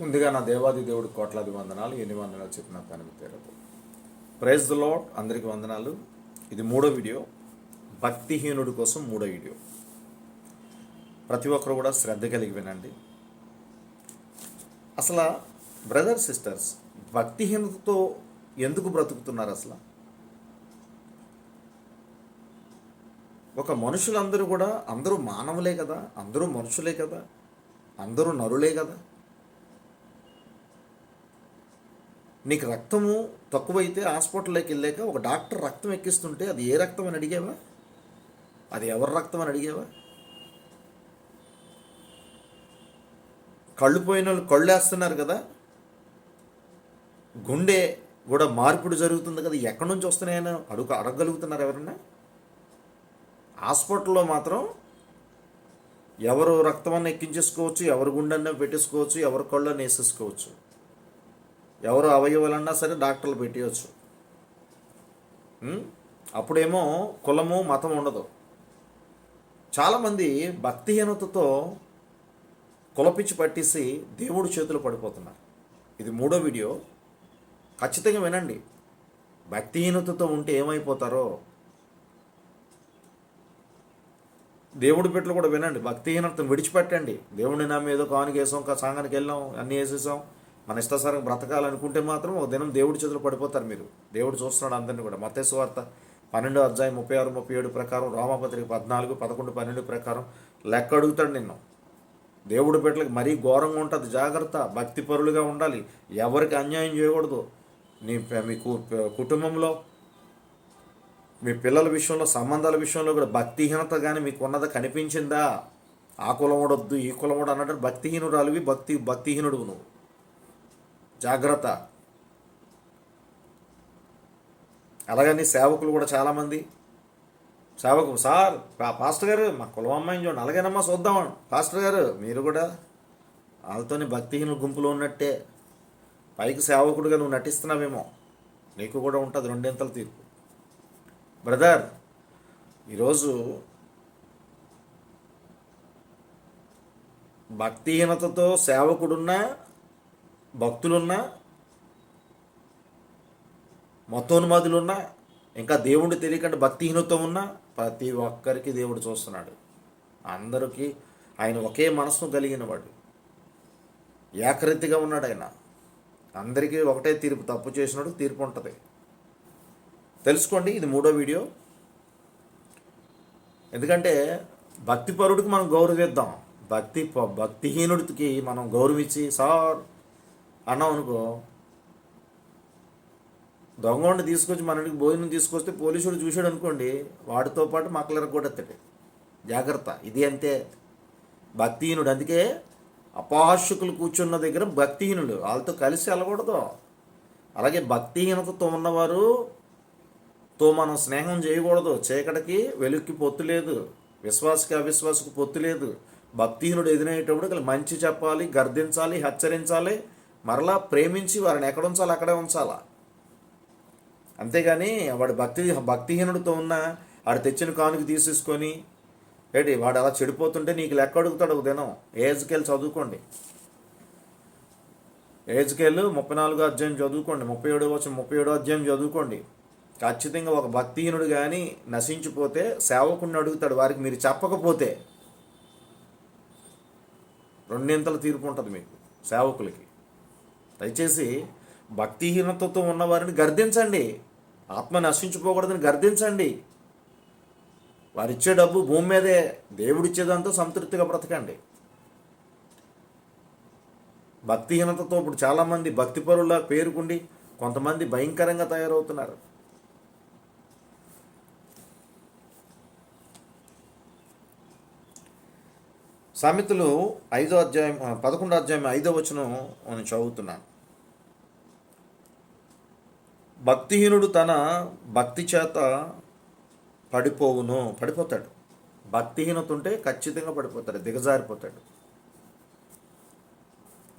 ముందుగా నా దేవాది దేవుడు కోట్లాది వందనాలు ఎన్ని వందనాలు చెప్పిన పని తీరదు. ప్రైజ్ ద లాడ్ అందరికీ వందనాలు. ఇది మూడో వీడియో. భక్తిహీనుడి కోసం మూడో వీడియో. ప్రతి ఒక్కరు కూడా శ్రద్ధ కలిగి వినండి. అసలు బ్రదర్ సిస్టర్స్ భక్తిహీనతతో ఎందుకు బ్రతుకుతున్నారు అసలు? ఒక మనుషులందరూ కూడా అందరూ మానవులే కదా అందరూ మనుషులే కదా అందరూ నరులే కదా. నీకు రక్తము తక్కువైతే హాస్పిటల్లోకి వెళ్ళాక ఒక డాక్టర్ రక్తం ఎక్కిస్తుంటే అది ఏ రక్తం అని అడిగావా? అది ఎవరి రక్తం అని అడిగావా? కళ్ళు పోయిన వాళ్ళు కళ్ళు వేస్తున్నారు కదా. గుండె కూడా మార్పిడి జరుగుతుంది కదా. ఎక్కడి నుంచి వస్తున్నాయని అడుగు అడగగలుగుతున్నారు ఎవరన్నా? హాస్పిటల్లో మాత్రం ఎవరు రక్తమన్న ఎక్కించేసుకోవచ్చు ఎవరు గుండెన్న పెట్టేసుకోవచ్చు ఎవరు కళ్ళని వేసేసుకోవచ్చు. ఎవరు అవయవాలన్నా సరే డాక్టర్లు పెట్టేయచ్చు. అప్పుడేమో కులము మతం ఉండదు. చాలామంది భక్తిహీనతతో కులపిచ్చి పట్టేసి దేవుడి చేతులు పడిపోతున్నారు. ఇది మూడో వీడియో. ఖచ్చితంగా వినండి. భక్తిహీనతతో ఉంటే ఏమైపోతారో? దేవుడి పెట్లు కూడా వినండి. భక్తిహీనతను విడిచిపెట్టండి. దేవుడిని నమ్మి ఏదో కానుక వేసాం కా- సాంగానికి వెళ్ళాం అన్నీ వేసేసాం. మన ఇష్టాసారం బ్రతకాలనుకుంటే మాత్రం ఒక దినం దేవుడి చేతులు పడిపోతారు మీరు. దేవుడు చూస్తున్నాడు అందరినీ కూడా. మత్స్సు వార్త పన్నెండు అధ్యాయం ముప్పై ఆరు ముప్పై ఏడు ప్రకారం రామపత్రిక పద్నాలుగు పదకొండు పన్నెండు ప్రకారం లెక్క అడుగుతాడు నిన్ను. దేవుడి బిడ్డలకు మరీ ఘోరంగా ఉంటుంది. జాగ్రత్త భక్తి పరులుగా ఉండాలి. ఎవరికి అన్యాయం చేయకూడదు. నీ ప- మీ కుటుంబంలో మీ పిల్లల విషయంలో సంబంధాల విషయంలో కూడా భక్తిహీనత కానీ మీకు ఉన్నదా కనిపించిందా? ఆ కులం వడొద్దు ఈ కులం వడ అన్నట్టు భక్తిహీనురాలివి భక్తి భక్తిహీనుడు నువ్వు. జాగ్రత్త. అలాగని సేవకులు కూడా చాలామంది. సేవకు సార్ పాస్టర్ గారు మా కులం అమ్మాయిని చూడండి అలాగేనమ్మా చూద్దాం పాస్టర్ గారు మీరు కూడా వాళ్ళతోని భక్తిహీన గుంపులో ఉన్నట్టే. పైకి సేవకుడుగా నువ్వు నటిస్తున్నావేమో. నీకు కూడా ఉంటుంది రెండింతల తీర్పు. బ్రదర్ ఈరోజు భక్తిహీనతతో సేవకుడున్నా భక్తులున్నా మతోన్మాదులున్నా ఇంకా దేవుడు తెలియకుండా భక్తిహీనత ఉన్నా ప్రతి ఒక్కరికి దేవుడు చూస్తున్నాడు. అందరికీ ఆయన ఒకే మనసును కలిగిన వాడు. ఏకరీతిగా ఉన్నాడు ఆయన. అందరికీ ఒకటే తీర్పు తప్పు చేసినాడు తీర్పు ఉంటుంది. తెలుసుకోండి ఇది మూడో వీడియో. ఎందుకంటే భక్తిపరుడికి మనం గౌరవిద్దాం. భక్తి భక్తిహీనుడికి మనం గౌరవించి సార్ అన్నాం అనుకో దొంగోడిని తీసుకొచ్చి మన ఇంటికి భోజనం తీసుకొస్తే పోలీసుడు చూశాడు అనుకోండి వాడితో పాటు మక్కలర కూడా ఎత్తాడు జాగ్రత్త ఇది అంతే. భక్తిహీనుడు. అందుకే అపాహర్షకులు కూర్చున్న దగ్గర భక్తిహీనుడు వాళ్ళతో కలిసి వెళ్ళకూడదు. అలాగే భక్తిహీనతతో ఉన్నవారు తో మనం స్నేహం చేయకూడదు. చీకటికి వెలుక్కి పొత్తు లేదు. విశ్వాసకి అవిశ్వాసకి పొత్తు లేదు. భక్తిహీనుడు ఎదురయ్యేటప్పుడు మంచి చెప్పాలి గర్దించాలి హెచ్చరించాలి. మరలా ప్రేమించి వారిని ఎక్కడ ఉంచాలి అక్కడే ఉంచాలా? అంతేగాని వాడు భక్తి భక్తిహీనుడితో ఉన్న వాడు తెచ్చిన కానుక తీసేసుకొని ఏంటి వాడు అలా చెడిపోతుంటే నీకు లెక్క అడుగుతాడు ఒక దినం. ఏజ్కెళ్ళి చదువుకోండి. ఏజ్కెళ్ళు ముప్పై నాలుగో అధ్యాయం చదువుకోండి. ముప్పై ఏడో వచ్చిన ముప్పై ఏడో అధ్యాయం చదువుకోండి. ఖచ్చితంగా ఒక భక్తిహీనుడు కానీ నశించిపోతే సేవకుడిని అడుగుతాడు. వారికి మీరు చెప్పకపోతే రెండింతల తీర్పు ఉంటుంది మీకు సేవకులకి. దయచేసి భక్తిహీనతతో ఉన్నవారిని గర్దించండి. ఆత్మ నశించిపోకూడదని గర్దించండి. వారిచ్చే డబ్బు భూమి మీదే దేవుడిచ్చేదంతా సంతృప్తిగా బ్రతకండి. భక్తిహీనతతో ఇప్పుడు చాలామంది భక్తిపరుల పేరుకుండి కొంతమంది భయంకరంగా తయారవుతున్నారు. సామెతలు ఐదో అధ్యాయం పదకొండో అధ్యాయం ఐదో వచనం నేను చదువుతున్నాను. భక్తిహీనుడు తన భక్తి చేత పడిపోవును. పడిపోతాడు. భక్తిహీనత ఉంటే ఖచ్చితంగా పడిపోతాడు దిగజారిపోతాడు.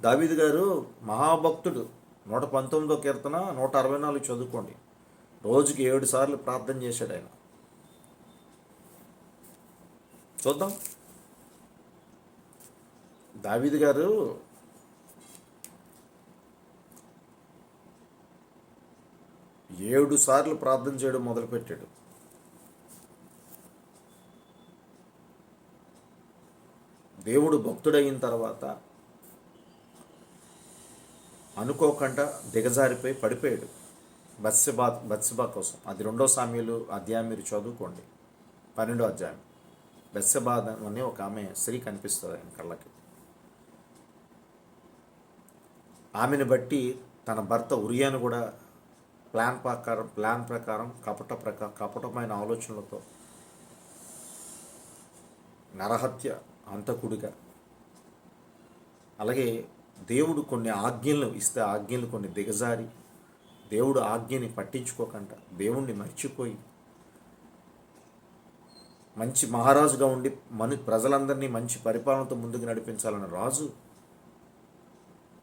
దావీద్ గారు మహాభక్తుడు. నూట పంతొమ్మిదో కీర్తన నూట అరవై నాలుగు చదువుకోండి. రోజుకి ఏడు సార్లు ప్రార్థన చేశాడు ఆయన. చూద్దాం. దావీద్ గారు ఏడు సార్లు ప్రార్థన చేయడం మొదలుపెట్టాడు. దేవుడు భక్తుడైన తర్వాత అనుకోకుండా దిగజారిపోయి పడిపోయాడు. బత్స్యబా బత్స్యబా కోసం. అది రెండో సామ్యులు అధ్యాయం మీరు చదువుకోండి. పన్నెండో అధ్యాయం. బత్స్యబాధ అనే ఒక ఆమె స్త్రీ కనిపిస్తుంది ఆయన కళ్ళకి. ఆమెను బట్టి తన భర్త ఉరియాను కూడా ప్లాన్ ప్రకారం ప్లాన్ ప్రకారం కపట ప్రకా కపటమైన ఆలోచనలతో నరహత్య అంతకుడిగా అలాగే దేవుడు కొన్ని ఆజ్ఞలు ఇస్తే ఆజ్ఞలు కొన్ని దిగజారి దేవుడు ఆజ్ఞని పట్టించుకోకుండా దేవుణ్ణి మర్చిపోయి మంచి మహారాజుగా ఉండి మన ప్రజలందరినీ మంచి పరిపాలనతో ముందుకు నడిపించాలన్న రాజు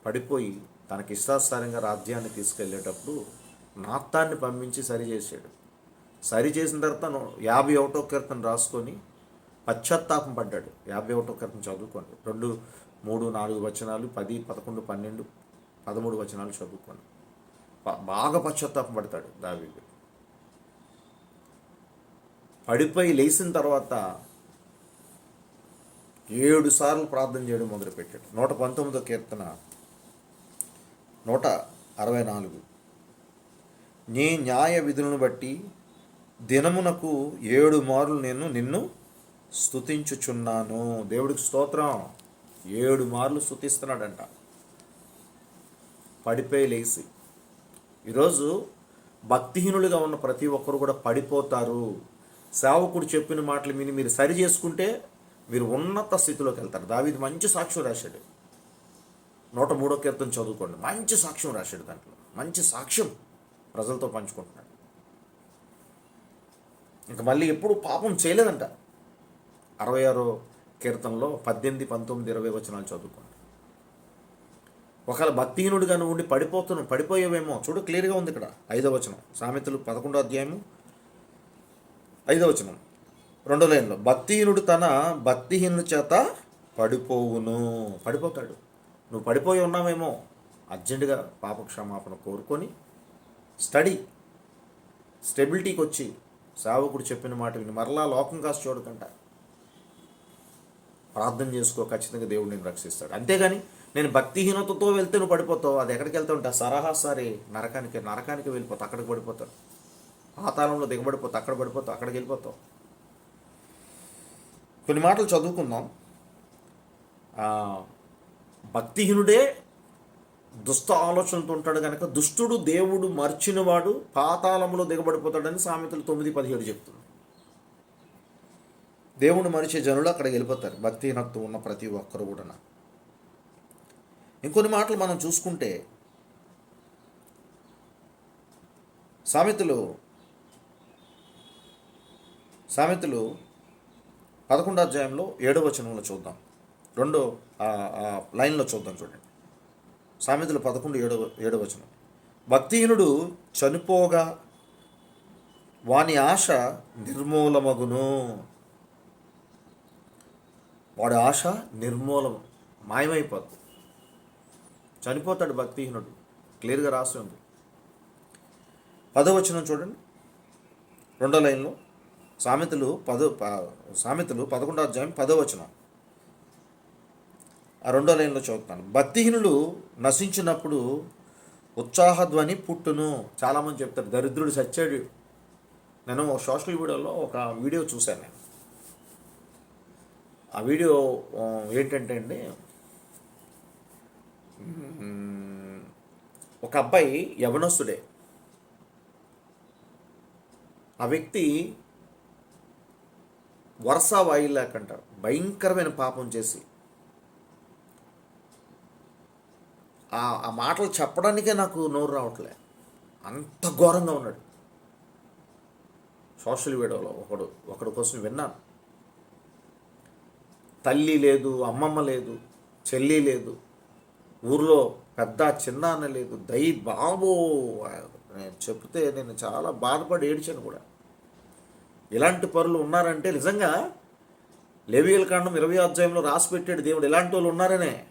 పడిపోయి తనకి ఇష్టాస్థానంగా రాజ్యాన్ని తీసుకెళ్ళేటప్పుడు నాత్తాన్ని పంపించి సరి చేశాడు. సరి చేసిన తర్వాత యాభై ఒకటో కీర్తన రాసుకొని పశ్చాత్తాపం పడ్డాడు. యాభై ఒకటో కీర్తన చదువుకోండి రెండు మూడు నాలుగు వచనాలు పది పదకొండు పన్నెండు పదమూడు వచనాలు చదువుకోండి బాగా పశ్చాత్తాపం పడతాడు దావీడు పడిపోయి లేచిన తర్వాత ఏడు సార్లు ప్రార్థన చేయడం మొదలుపెట్టాడు. నూట పంతొమ్మిదో కీర్తన నూట అరవై నాలుగు. నీ న్యాయ విధులను బట్టి దినమునకు ఏడు మార్లు నేను నిన్ను స్థుతించుచున్నాను దేవుడికి స్తోత్రం. ఏడు మార్లు స్తుతిస్తున్నాడంట. పడిపోయి లేచి. ఈరోజు భక్తిహీనులుగా ఉన్న ప్రతి ఒక్కరు కూడా పడిపోతారు. సేవకుడు చెప్పిన మాటలు విని మీరు సరి చేసుకుంటే మీరు ఉన్నత స్థితిలోకి వెళ్తారు. దావిది మంచి సాక్ష్యం రాశాడు. నూట మూడో కీర్తన చదువుకోండి. మంచి సాక్ష్యం రాశాడు దాంట్లో. మంచి సాక్ష్యం ప్రజలతో పంచుకుంటున్నాడు. ఇంకా మళ్ళీ ఎప్పుడు పాపం చేయలేదంట. అరవై ఆరో కీర్తనలో పద్దెనిమిది పంతొమ్మిది ఇరవై వచనాలు చదువుకోండి. ఒకవేళ భక్తిహీనుడిగా ఉండి పడిపోతున్నావు పడిపోయేవేమో చూడు క్లియర్గా ఉంది ఇక్కడ. ఐదో వచనం. సామెతలు పదకొండో అధ్యాయము. ఐదో వచనం. రెండో లైన్లో. భక్తిహీనుడు తన భక్తిహీనుల చేత పడిపోవును. పడిపోతాడు. నువ్వు పడిపోయి ఉన్నావేమో అర్జెంటుగా పాప క్షమాపణ కోరుకొని స్టడీ స్టెబిలిటీకి వచ్చి సేవకుడు చెప్పిన మాట విని మరలా లోకం కాసి చూడకంట ప్రార్థన చేసుకో ఖచ్చితంగా దేవుడు నేను రక్షిస్తాడు. అంతేగాని నేను భక్తిహీనతతో వెళ్తే నువ్వు పడిపోతావు అది ఎక్కడికి వెళ్తా ఉంటా? సరహాసారి నరకానికి నరకానికి వెళ్ళిపోతావు అక్కడికి పడిపోతావు. పాతాళంలో దిగబడిపోతావు అక్కడ పడిపోతావు అక్కడికి వెళ్ళిపోతావు. కొన్ని మాటలు చదువుకుందాం. భక్తిహీనుడే దుష్ట ఆలోచనతో ఉంటాడు కనుక దుష్టుడు దేవుడు మర్చినవాడు పాతాళంలో దిగబడిపోతాడని సామెతలు తొమ్మిది పదిహేడు చెప్తుంది. దేవుడు మరిచే జనులు అక్కడ వెళ్ళిపోతారు. భక్తిహీనత్వం ఉన్న ప్రతి ఒక్కరు కూడా ఇంకొన్ని మాటలు మనం చూసుకుంటే సామెతలు సామెతలు పదకొండో అధ్యాయంలో ఏడవ వచనంలో చూద్దాం. రెండో లైన్లో చూద్దాం చూడండి. సామెతలు పదకొండు ఏడవ ఏడవ వచనం. భక్తిహీనుడు చనిపోగా వాని ఆశ నిర్మూలమగును. వాడి ఆశ నిర్మూలం మాయమైపోద్ది. చనిపోతాడు భక్తిహీనుడు. క్లియర్గా రాసి ఉంది. పదవచనం చూడండి. రెండో లైన్లో సామెతలు పదో ప- సామెతలు పదకొండో అధ్యాయం పదవచనం ఆ రెండో లైన్లో చదువుతున్నాను. భక్తిహీనులు నశించినప్పుడు ఉత్సాహధ్వని పుట్టును. చాలామంది చెప్తారు దరిద్రుడు సచ్చాడు. నేను ఒక సోషల్ మీడియాలో ఒక వీడియో చూశాను నేను. ఆ వీడియో ఏంటంటే అండి ఒక అబ్బాయి యవనస్తుడే. ఆ వ్యక్తి వరుస వాయిల్లాకంటారు భయంకరమైన పాపం చేసి ఆ మాటలు చెప్పడానికే నాకు నోరు రావట్లే. అంత ఘోరంగా ఉన్నాడు. సోషల్ మీడియాలో ఒకడు ఒకడి కోసం విన్నాను. తల్లి లేదు అమ్మమ్మ లేదు చెల్లి లేదు ఊర్లో పెద్ద చిన్న అన్న లేదు దై బాబో నేను చెప్తే నేను చాలా బాధపడి ఏడ్చాను కూడా. ఇలాంటి పరులు ఉన్నారంటే నిజంగా లెవియల్ కాండం ఇరవై అధ్యాయంలో రాసి పెట్టాడు దేవుడు. ఇలాంటి వాళ్ళు ఉన్నారనే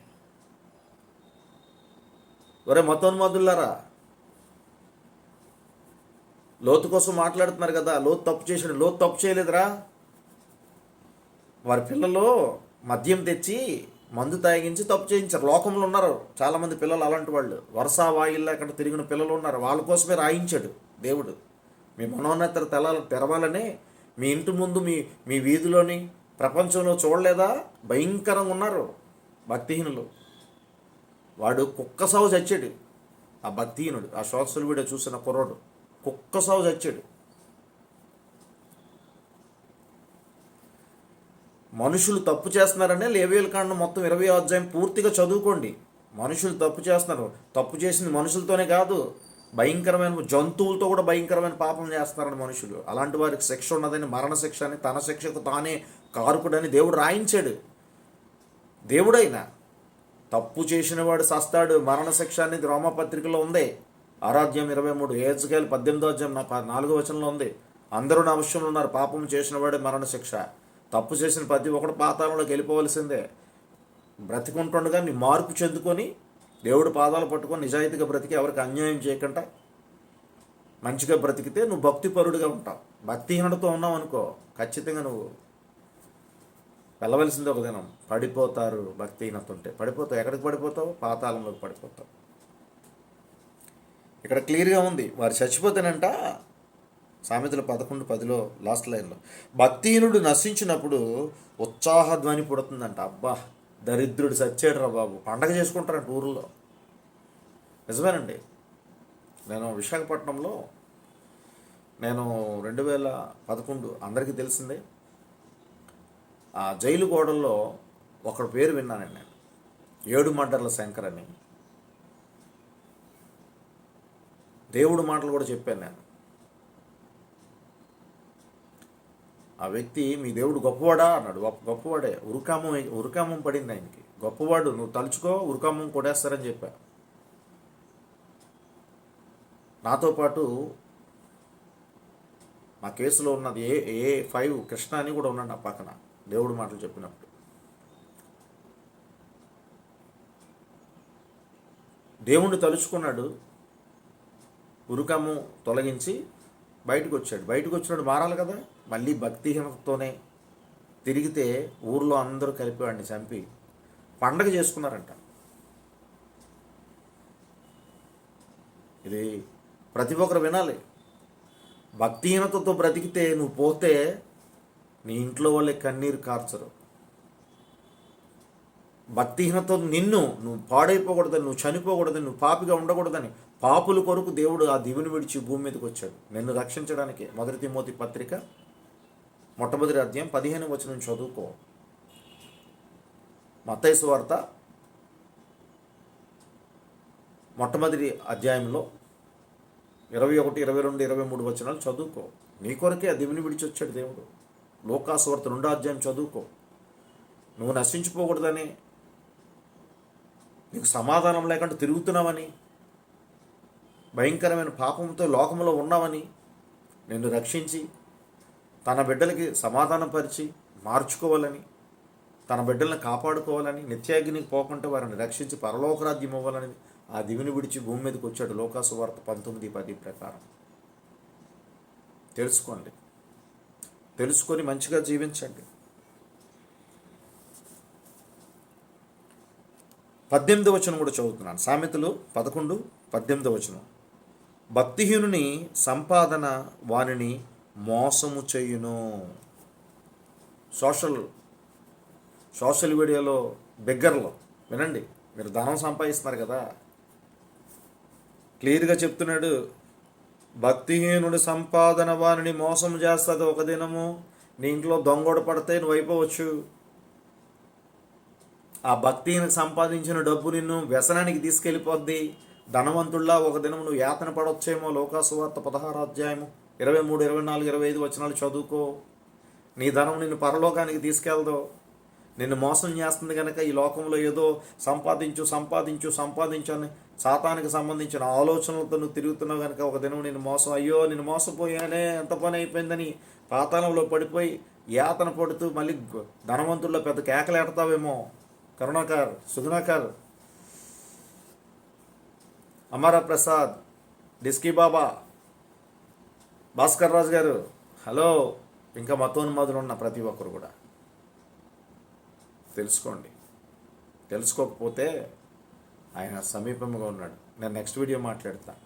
ఒరే మతోన్మాదులారా లోతు కోసం మాట్లాడుతున్నారు కదా లోతు తప్పు చేసాడు లోతు తప్పు చేయలేదురా. వారి పిల్లలు మద్యం తెచ్చి మందు తాగించి తప్పు చేయించారు. లోకంలో ఉన్నారు చాలామంది పిల్లలు అలాంటి వాళ్ళు. వరుస వాయిల్లో అక్కడ తిరిగిన పిల్లలు ఉన్నారు. వాళ్ళ కోసమే రాయించాడు దేవుడు. మీ మనోన్నత తెల తెరవాలని మీ ఇంటి ముందు మీ మీ వీధిలోని ప్రపంచంలో చూడలేదా? భయంకరంగా ఉన్నారు భక్తిహీనులు. వాడు కుక్క సావు చచ్చాడు. ఆ భక్తిహీనుడు ఆ సోషల్ వీడియో చూసిన కుర్రోడు కుక్క సాగు చచ్చాడు. మనుషులు తప్పు చేస్తున్నారనే లేవేల కాండం మొత్తం ఇరవై అధ్యాయం పూర్తిగా చదువుకోండి. మనుషులు తప్పు చేస్తున్నారు. తప్పు చేసింది మనుషులతోనే కాదు భయంకరమైన జంతువులతో కూడా భయంకరమైన పాపం చేస్తున్నారని మనుషులు. అలాంటి వారికి శిక్ష ఉన్నదని మరణ శిక్ష అని తన శిక్షకు తానే కారుకుడని దేవుడు రాయించాడు. దేవుడైనా తప్పు చేసిన వాడు సస్తాడు. మరణశిక్ష అనేది రోమపత్రికలో ఉంది. ఆరాధ్యం ఇరవై మూడు ఏజ్కేల్ పద్దెనిమిదో అధ్యాయం నాలుగో వచనంలో ఉంది. అందరూ నా విషయంలో ఉన్నారు. పాపం చేసిన వాడే తప్పు చేసిన ప్రతి ఒక్కడు పాతాళంలోకి వెళ్ళిపోవలసిందే. బ్రతికుంటుండగా నీ మార్పు చెందుకొని దేవుడు పాదాలు పట్టుకొని నిజాయితీగా బ్రతికి ఎవరికి అన్యాయం చేయకుండా మంచిగా బ్రతికితే నువ్వు భక్తిపరుడిగా ఉంటావు. భక్తిహీనతతో ఉన్నావు అనుకో ఖచ్చితంగా నువ్వు వెళ్ళవలసింది ఒక దినం. పడిపోతారు భక్తిహీనతుంటే పడిపోతావు. ఎక్కడికి పడిపోతావు? పాతాళంలోకి పడిపోతావు. ఇక్కడ క్లియర్గా ఉంది. వారు చచ్చిపోతేనంట సామెతలు పదకొండు పదిలో లాస్ట్ లైన్లో. భక్తిహీనుడు నశించినప్పుడు ఉత్సాహ ధ్వని పుడుతుందంట. అబ్బా దరిద్రుడు చచ్చాడు రా బాబు. పండగ చేసుకుంటారంట ఊర్లో. నిజమేనండి. నేను విశాఖపట్నంలో నేను రెండు వేల పదకొండు అందరికీ తెలిసిందే. ఆ జైలు గోడల్లో ఒకడి పేరు విన్నానండి నేను. ఏడు మడ్డర్ల శంకర్ అని. దేవుడు మాటలు కూడా చెప్పాను నేను. ఆ వ్యక్తి మీ దేవుడు గొప్పవాడా? అన్నాడు. గొప్పవాడే. ఉరుకామం ఉరుకామం పడింది ఆయనకి. గొప్పవాడు నువ్వు తలుచుకో ఉరుకామం కొడేస్తారని చెప్పా. నాతో పాటు మా కేసులో ఉన్నది ఏ ఏ ఫైవ్ కృష్ణ అని కూడా ఉన్నాడు నా పక్కన. దేవుడు మాటలు చెప్పినప్పుడు. దేవుణ్ణి తలుచుకున్నాడు ఉరుకము తొలగించి బయటకు వచ్చాడు బయటకు వచ్చినాడు మారాలి కదా? మళ్ళీ భక్తిహీనతతోనే తిరిగితే ఊర్లో అందరూ కలిపి వాడిని చంపి పండగ చేసుకున్నారంట. ఇది ప్రతి ఒక్కరు వినాలి. భక్తిహీనతతో బ్రతికితే నువ్వు పోతే నీ ఇంట్లో వాళ్ళే కన్నీరు కార్చరు. భక్తిహీనతో నిన్ను నువ్వు పాడైపోకూడదని నువ్వు చనిపోకూడదని నువ్వు పాపిగా ఉండకూడదని పాపుల కొరకు దేవుడు ఆ దివిని విడిచి భూమి మీదకి వచ్చాడు. నిన్ను రక్షించడానికి మొదటి తిమోతి పత్రిక మొట్టమొదటి అధ్యాయం పదిహేను వచనం చదువుకో. మత్తైసు వార్త మొట్టమొదటి అధ్యాయంలో ఇరవై ఒకటి ఇరవై రెండు ఇరవై మూడు వచనాలు చదువుకో. నీ కొరకే ఆ దివిని విడిచి వచ్చాడు దేవుడు. లోకాసువార్త రెండో అధ్యాయం చదువుకో. నువ్వు నశించిపోకూడదని నీకు సమాధానం లేకుండా తిరుగుతున్నావని భయంకరమైన పాపంతో లోకంలో ఉన్నావని నిన్ను రక్షించి తన బిడ్డలకి సమాధానపరిచి మార్చుకోవాలని తన బిడ్డలను కాపాడుకోవాలని నిత్యాగ్నికి పోకుండా వారిని రక్షించి పరలోకరాజ్యం ఇవ్వాలని ఆ దివిని విడిచి భూమి మీదకి వచ్చాడు లోకాసు వార్త పంతొమ్మిది పది ప్రకారం. తెలుసుకోండి. తెలుసుకొని మంచిగా జీవించండి. పద్దెనిమిది వచనం కూడా చదువుతున్నాను. సామెతలు పదకొండు పద్దెనిమిది వచనం. భక్తిహీనుని సంపాదన వానిని మోసము చేయును. సోషల్ సోషల్ మీడియాలో బిగ్గర్లో వినండి మీరు ధనం సంపాదిస్తున్నారు కదా. క్లియర్గా చెప్తున్నాడు భక్తిహీనుడి సంపాదన వారిని మోసం చేస్తుంది ఒక దినము. నీ ఇంట్లో దొంగోడ పడితే నువ్వు అయిపోవచ్చు. ఆ భక్తిని సంపాదించిన డబ్బు నిన్ను వ్యసనానికి తీసుకెళ్ళిపోద్ది. ధనవంతుల్లా ఒక దినం నువ్వు యాతన పడొచ్చేమో. లోకాసువార్త పదహారు అధ్యాయము ఇరవై మూడు ఇరవై నాలుగు ఇరవై ఐదు వచనాలు చదువుకో. నీ ధనం నిన్ను పరలోకానికి తీసుకెళ్దావు నిన్ను మోసం చేస్తుంది కనుక ఈ లోకంలో ఏదో సంపాదించు సంపాదించు సంపాదించు అని సాతానికి సంబంధించిన ఆలోచనలతో నువ్వు తిరుగుతున్నావు కనుక ఒక దినం నేను మోసం అయ్యో నేను మోసపోయానే ఎంత పని అయిపోయిందని పాతాళంలో పడిపోయి యాతన పడుతూ మళ్ళీ ధనవంతుల్లో పెద్ద కేకలేడతావేమో. కరుణాకర్ సుగుణాకర్. అమర ప్రసాద్ డిస్కీ బాబా భాస్కర్ రాజు గారు హలో. ఇంకా మతోన్మాదులు ఉన్న ప్రతి ఒక్కరు కూడా. తెలుసుకోండి. తెలుసుకోకపోతే ఆయన సమీపంగా ఉన్నాడు. నేను నెక్స్ట్ వీడియో మాట్లాడతాను